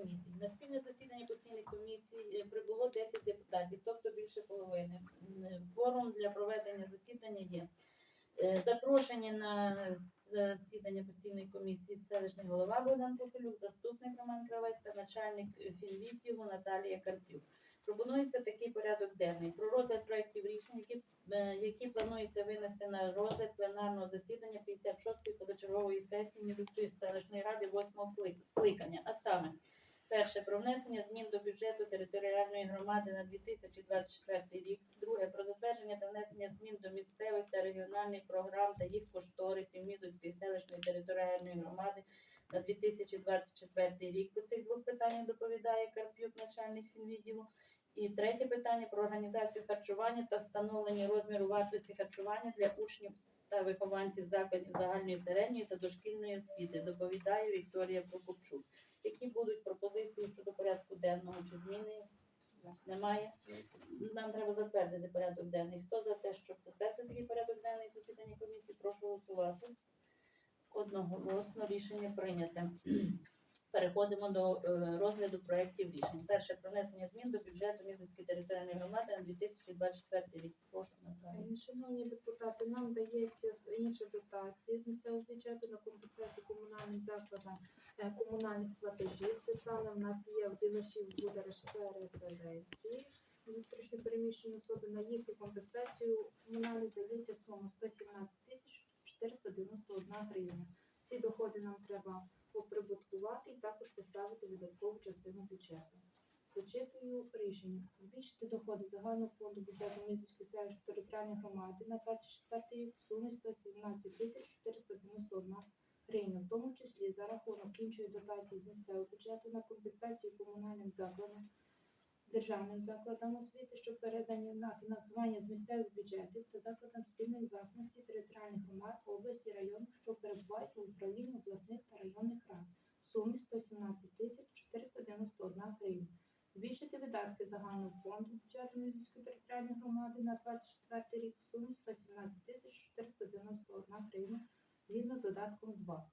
комісій. На спільне засідання постійних комісій е, прибуло 10 депутатів, тобто більше половини. Е, Форум для проведення засідання є. Е, Запрошені на засідання постійної комісії селищний голова Богдан Попелюк, заступник Роман Кравець та начальник е, фінвідділу Наталія Карпюк. Пропонується такий порядок денний про розгляд проєктів рішень, які, е, які планується винести на розгляд пленарного засідання 56-ї позачергової сесії Мізуцької селищної ради 8-го скликання. А саме, перше про внесення змін до бюджету територіальної громади на 2024 рік. Друге про затвердження та внесення змін до місцевих та регіональних програм та їх кошторисів Мізуцької селищної територіальної громади на 2024 рік. По цих двох питаннях доповідає Карп'юк, начальник фінвідділу. І третє питання про організацію харчування та встановлення розміру вартості харчування для учнів та вихованців закладів загальної середньої та дошкільної освіти. Доповідає Вікторія Прокопчук. Які будуть пропозиції щодо порядку денного чи зміни? Немає. Нам треба затвердити порядок денний. Хто за те, щоб затвердити такий порядок денний засідання комісії, прошу голосувати. Одноголосно рішення прийняте. Переходимо до е, розгляду проєктів рішень. Перше про внесення змін до бюджету Мізинської територіальної громади на 2024 рік. Прошу Наталія. Е, Шановні депутати, нам дається інша дотація з місцевого бюджету на компенсацію комунальним закладам е, комунальних платежів. Це саме в нас є в Білашів буде переселенці, внутрішньо переміщені особи на їхню компенсацію комунальних дається сума 117 тисяч 491 гривня. Ці доходи нам треба видаткову частину бюджету. Зачитую рішення. Збільшити доходи загального фонду бюджету Мізівської селищної територіальної громади на 24 рік в сумі 117 тисяч 491 гривня, в тому числі за рахунок іншої дотації з місцевого бюджету на компенсацію комунальним закладам, державним закладам освіти, що передані на фінансування з місцевих бюджетів та закладам спільної власності територіальних громад області районів, що перебувають у управлінні обласних та районних рад сумі 117 тисяч 491 гривня збільшити видатки загального фонду бюджету Мізівської територіальної громади на 24 рік в сумі 117 тисяч 491 гривня згідно з додатком 2.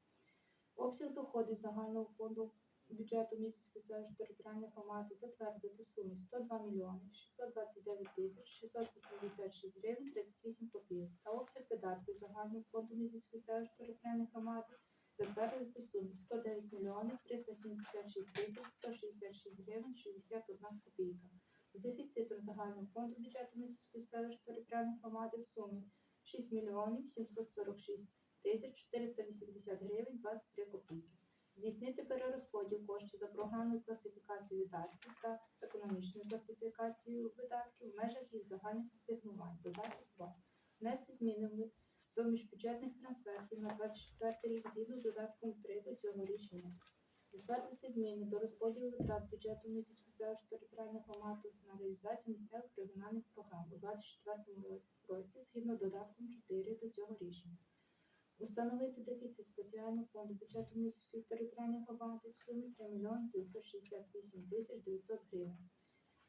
Обсяг доходів загального фонду бюджету Мізівської селищної територіальної громади затвердити в сумі 102 мільйони 629 тисяч 686 гривень 38 копійок та обсяг видатків загального фонду Мізівської селищної територіальної громади затвердити в сумі 109 мільйонів 376 тисяч 166 гривень 61 копійка. З дефіцитом загального фонду бюджету Місяцької селищної територіальної громади в сумі 6 мільйонів 746 тисяч 480 гривень 23 копійки. Здійснити перерозподіл коштів за програмною класифікацією видатків та економічною класифікацією видатків в межах їх загальних асигнувань. Додаток 2. Внести зміни до міжбюджетних трансфертів на 24 рік згідно з додатком 3 до цього рішення. Затвердити зміни до розподілу витрат бюджету міської селищної територіальної громади на реалізацію місцевих регіональних програм у 2024 році згідно додатком 4 до цього рішення. Установити дефіцит спеціального фонду бюджету міської територіальної громади в сумі 3 мільйони 968 тисяч 900 гривень.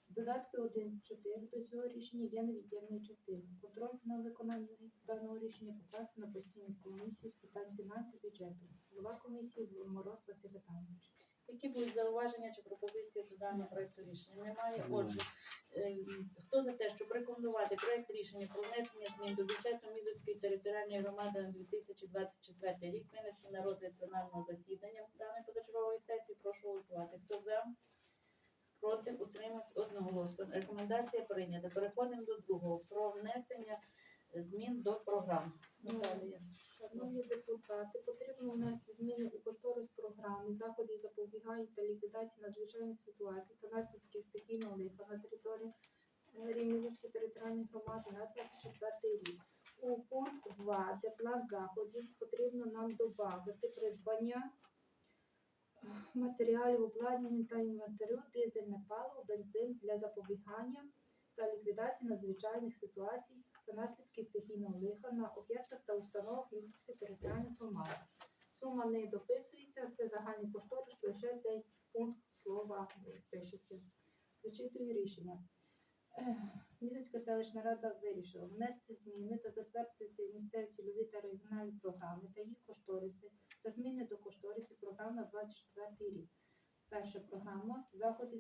Додатки 1.4 до цього рішення є невід'ємною частиною. Контроль на виконання даного рішення покласти на постійну комісію з питань фінансів бюджету. Голова комісії Мороз Василь Віталійович. Які будуть зауваження чи пропозиції до даного проекту рішення? Немає. Отже, е, хто за те, щоб рекомендувати проект рішення про внесення змін до бюджету Мізовської територіальної громади на 2024 рік винести на розгляд пленарного засідання даної позачергової сесії, прошу голосувати. Хто за? Проти утримався одноголосно. Рекомендація прийнята. Переходимо до другого про внесення змін до програм. Наталія. Шановні депутати, потрібно внести зміни у кошторис програми заходів запобігання та ліквідації надзвичайних ситуацій та наслідків стихійного лиха на території е, Рівненської територіальної громади на 24 рік. У пункт 2, де план заходів, потрібно нам додати придбання матеріалів обладнання та інвентарю, дизельне паливо, бензин для запобігання та ліквідації надзвичайних ситуацій та наслідки стихійного лиха на об'єктах та установах міської територіальної громади. Сума не дописується, це загальний кошторис, лише цей пункт слова пишеться. Зачитую рішення. Ех, Мізицька селищна рада вирішила внести зміни та затвердити місцеві цільові та регіональні програми та їх кошториси та зміни до кошторисів програм на 24 рік. Перша програма заходи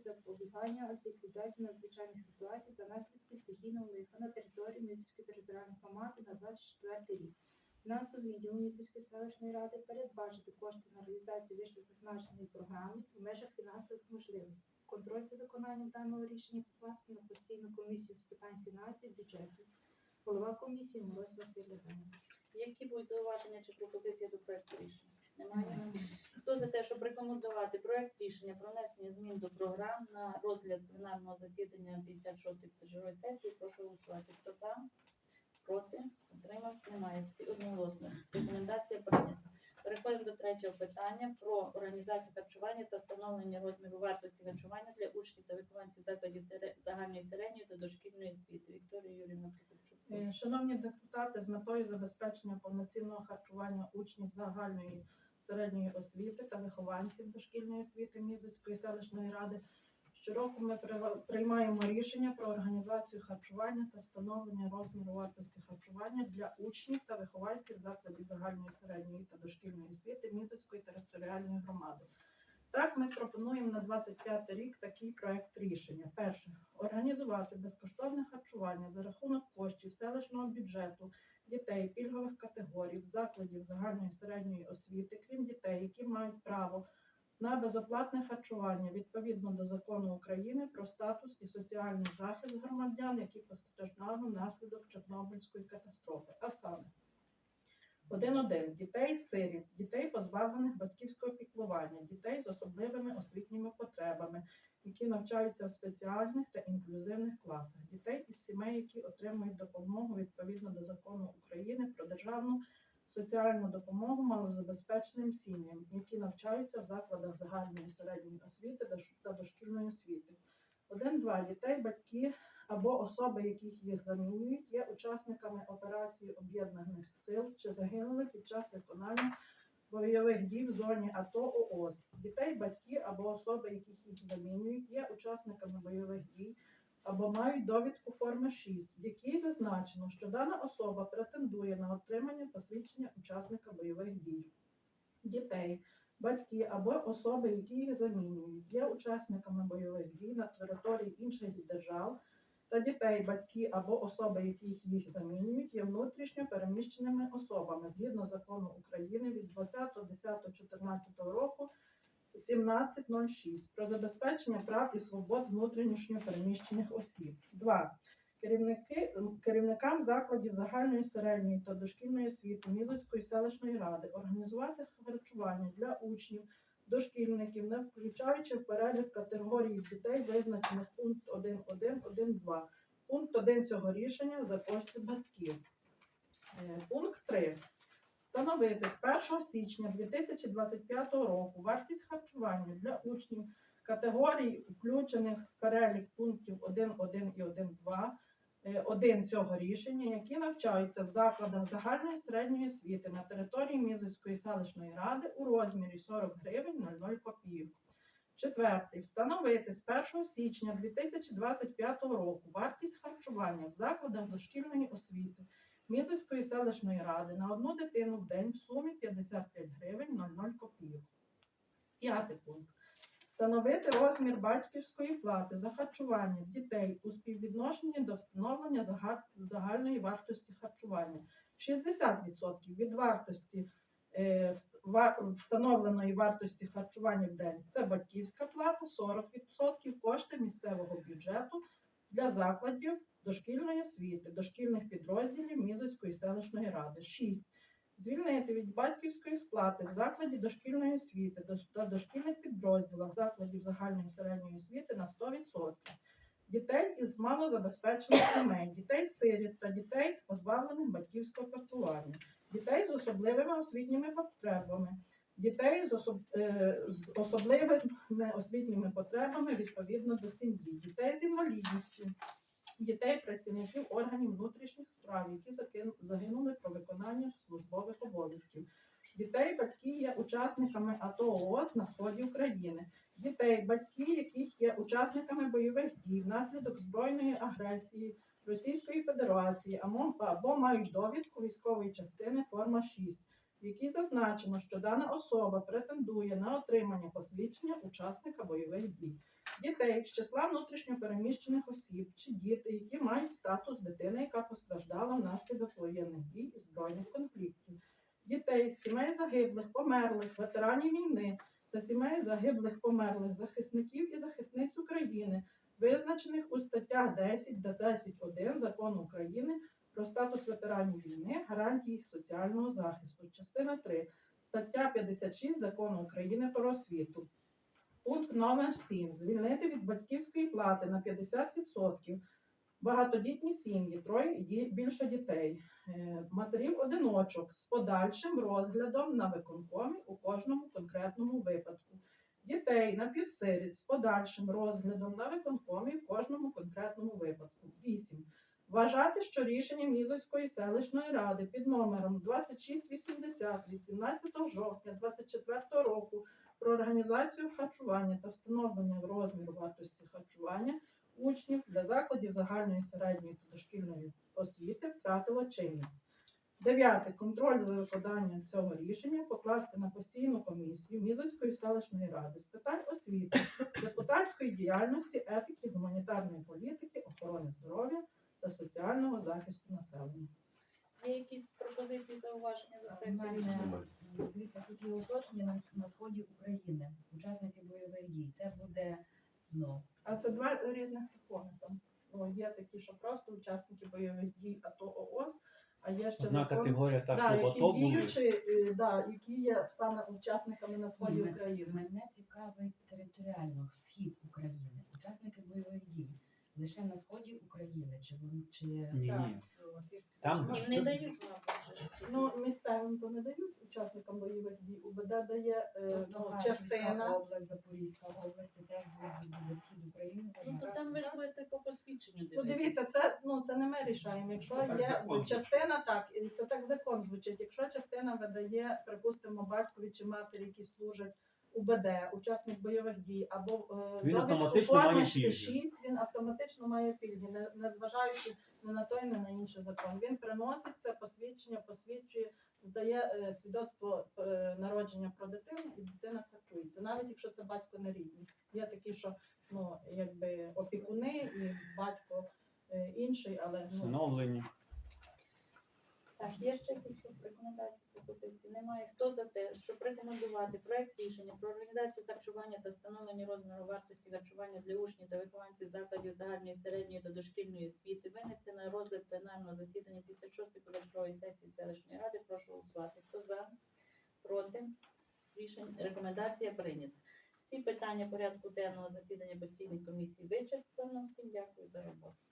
запобігання з ліквідації надзвичайних ситуацій та наслідків стихійного лиха на території Місяцької територіальної громади на 24 рік. Фінансовий відділ Місяцької селищної ради передбачити кошти на реалізацію вище зазначеної програми в межах фінансових можливостей. Контроль за виконанням даного рішення покласти на постійну комісію з питань фінансів бюджету. Голова комісії Мороз Василь Левенович. Які будуть зауваження чи пропозиції до проекту рішення? Немає. Хто за те, щоб рекомендувати проект рішення про внесення змін до програм на розгляд пленарного засідання 56-ї позачергової сесії, прошу голосувати. Хто за? Проти? Утримався? Немає. Всі одноголосно. Рекомендація прийнята. Переходимо до третього питання про організацію харчування та встановлення розміру вартості харчування для учнів та вихованців закладів загальної середньої та дошкільної освіти. Вікторія Юрійовна Прокопчук. Е, Шановні депутати, з метою забезпечення повноцінного харчування учнів загальної середньої освіти та вихованців дошкільної освіти Мізоцької селищної ради щороку ми приймаємо рішення про організацію харчування та встановлення розміру вартості харчування для учнів та вихованців закладів загальної середньої та дошкільної освіти Мізоцької територіальної громади. Так, ми пропонуємо на 25 рік такий проект рішення. Перше організувати безкоштовне харчування за рахунок коштів селищного бюджету дітей пільгових категорій, закладів загальної середньої освіти, крім дітей, які мають право на безоплатне харчування відповідно до закону України про статус і соціальний захист громадян, які постраждали внаслідок Чорнобильської катастрофи. А саме 1.1. дітей сиріт, дітей позбавлених батьківського піклування, дітей з особливими освітніми потребами, які навчаються в спеціальних та інклюзивних класах, дітей із сімей, які отримують допомогу відповідно до закону України про державну соціальну допомогу малозабезпеченим сім'ям, які навчаються в закладах загальної середньої освіти та дошкільної освіти. Один-два дітей, батьки або особи, яких їх замінюють, є учасниками операції об'єднаних сил чи загинули під час виконання бойових дій в зоні АТО ООС. Дітей, батьки або особи, яких їх замінюють, є учасниками бойових дій або мають довідку форми 6, в якій зазначено, що дана особа претендує на отримання посвідчення учасника бойових дій. Дітей, батьки або особи, які їх замінюють, є учасниками бойових дій на території інших держав, та дітей, батьки або особи, які їх замінюють, є внутрішньо переміщеними особами згідно закону України від 20.10.14 року 1706 про забезпечення прав і свобод внутрішньо переміщених осіб. 2. Керівники, керівникам закладів загальної середньої та дошкільної освіти Мізоцької селищної ради організувати харчування для учнів, дошкільників, не включаючи в перелік категорій дітей, визначених пункт 1.1.1.2. Пункт 1 цього рішення за кошти батьків. Е, Пункт 3. Встановити з 1 січня 2025 року вартість харчування для учнів категорій, включених в перелік пунктів 1.1 і 1.2, е, один цього рішення, які навчаються в закладах загальної середньої освіти на території Мізоцької селищної ради у розмірі 40 гривень 00 копійок. Четвертий. Встановити з 1 січня 2025 року вартість харчування в закладах дошкільної освіти Мізоцької селищної ради на одну дитину в день в сумі 55 гривень 00 копійок. П'ятий пункт. Встановити розмір батьківської плати за харчування дітей у співвідношенні до встановлення загальної вартості харчування 60% від вартості е, встановленої вартості харчування в день це батьківська плата, 40% кошти місцевого бюджету для закладів дошкільної освіти, дошкільних підрозділів Мізоцької селищної ради. 6. Звільнити від батьківської сплати в закладі дошкільної освіти та дошкільних підрозділах закладів загальної середньої освіти на 100%. Дітей із малозабезпечених сімей, дітей сиріт та дітей, позбавлених батьківського піклування, дітей з особливими освітніми потребами, дітей з, особ... е, з особливими освітніми потребами відповідно до сім'ї, дітей з інвалідністю, дітей працівників органів внутрішніх справ, які загинули про виконання службових обов'язків, дітей, батьки є учасниками АТО ООС на сході України, дітей, батьки, яких є учасниками бойових дій внаслідок збройної агресії Російської Федерації або, мають довідку військової частини форма 6, в якій зазначено, що дана особа претендує на отримання посвідчення учасника бойових дій. Дітей з числа внутрішньопереміщених осіб чи діти, які мають статус дитини, яка постраждала внаслідок воєнних дій і збройних конфліктів, дітей з сімей загиблих, померлих, ветеранів війни та сімей загиблих, померлих захисників і захисниць України, визначених у статтях 10 та 10.1 Закону України про статус ветеранів війни, гарантії соціального захисту. Частина 3, стаття 56 Закону України про освіту. Пункт номер 7. Звільнити від батьківської плати на 50% багатодітні сім'ї, троє і більше дітей, е, матерів одиночок з подальшим розглядом на виконкомі у кожному конкретному випадку. Дітей напівсиріць з подальшим розглядом на виконкомі в кожному конкретному випадку. 8. Вважати, що рішення Мізоцької селищної ради під номером 2680 від 17 жовтня 2024 року про організацію харчування та встановлення розміру вартості харчування учнів для закладів загальної середньої та дошкільної освіти втратило чинність. Дев'яте. Контроль за виконанням цього рішення покласти на постійну комісію Мізоцької селищної ради з питань освіти, депутатської діяльності, етики, гуманітарної політики, охорони здоров'я та соціального захисту населення. Є якісь пропозиції, зауваження до У мене дивіться, тут є уточнення на, на сході України, учасники бойових дій. Це буде ну А це два різних закони. Там ну, є такі, що просто учасники бойових дій АТО ООС, а є ще Одна закон, категорія так, да, щоб які були. діючі, е, да, які є саме учасниками на сході України. мене цікавить територіально схід України, учасники бойових дій. Лише на сході України, чи вони чи Ні, Так. ні. Там Їм не дають мабуть. Ну, місцевим то не дають учасникам бойових дій. УБД дає е, тобто ну, частина. область, Запорізька область, це теж буде, буде схід України. Ну, то там ви ж будете по посвідченню Ну, дивитися. дивіться, це ну це не ми рішаємо. Якщо Це так є закон частина, так і це так закон звучить. Якщо частина видає, припустимо, батькові чи матері, які служать УБД, учасник бойових дій, або е, Він автоматично має пільги. 6, він автоматично має пільги, не, не зважаючи ні на той, ні на інший закон. Він приносить це посвідчення, посвідчує, здає е, свідоцтво е, народження про дитину, і дитина харчується, навіть якщо це батько не рідний. Є такі, що ну якби опікуни і батько інший, але ну Встановлені. Так, є ще якісь рекомендації, пропозиції? Немає. Хто за те, щоб рекомендувати проект рішення про організацію харчування та встановлення розміру вартості харчування для учнів та вихованців закладів загальної середньої та дошкільної освіти винести на розгляд пленарного засідання 56-ї позачергової сесії селищної ради. Прошу голосувати. Хто за? Проти? Рішення рекомендація прийнята. Всі питання порядку денного засідання постійної комісії вичерпано. Всім дякую за роботу.